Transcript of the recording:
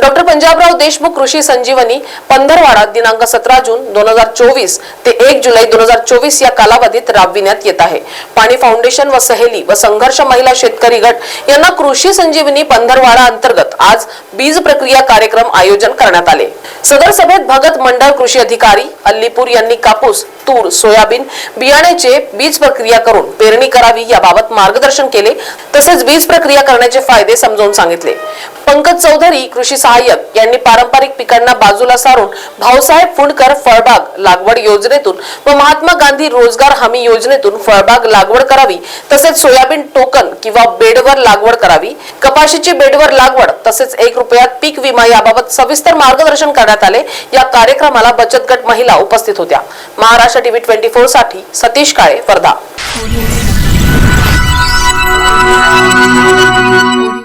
Doctor Panjabrao Deshmukh कृषी संजीवनी पंधरवाडा दिनांक सतरा जून दोन हजार चोवीस ते एक जुलै दोन हजार चोवीस या कालावधीत राबविण्यात येत आहे. पाणी फाउंडेशन व सहेली व संघर्ष महिला शेतकरी गट यांना कृषी संजीवनी पंधरवाडा अंतर्गत आज बीज प्रक्रिया कार्यक्रम आयोजन करण्यात आले. सदर सभेत भगत मंडळ कृषी अधिकारी अल्लीपूर यांनी कापूस तूर सोयाबीन बियाण्याचे बीज प्रक्रिया करून पेरणी करावी याबाबत मार्गदर्शन केले तसेच बीज प्रक्रिया करण्याचे फायदे समजावून सांगितले. पंकज चौधरी कृषी सहाय्यक यांनी पारंपरिक पिकांना बाजूला सारून भाऊसाहेब फुंडकर फळबाग लागवड योजनेतून व महात्मा गांधी रोजगार हमी योजनेतून फळबाग लागवड करावी तसेच सोयाबीन टोकन किंवा बेडवर लागवड करावी कपाशीची बेडवर लागवड तसेच एक रुपयात पीक विमा याबाबत सविस्तर मार्गदर्शन करण्यात आले. या कार्यक्रमाला बचत गट महिला उपस्थित होत्या. महाराष्ट्र टीव्ही ट्वेंटी फोरसाठी सतीश काळे वर्धा.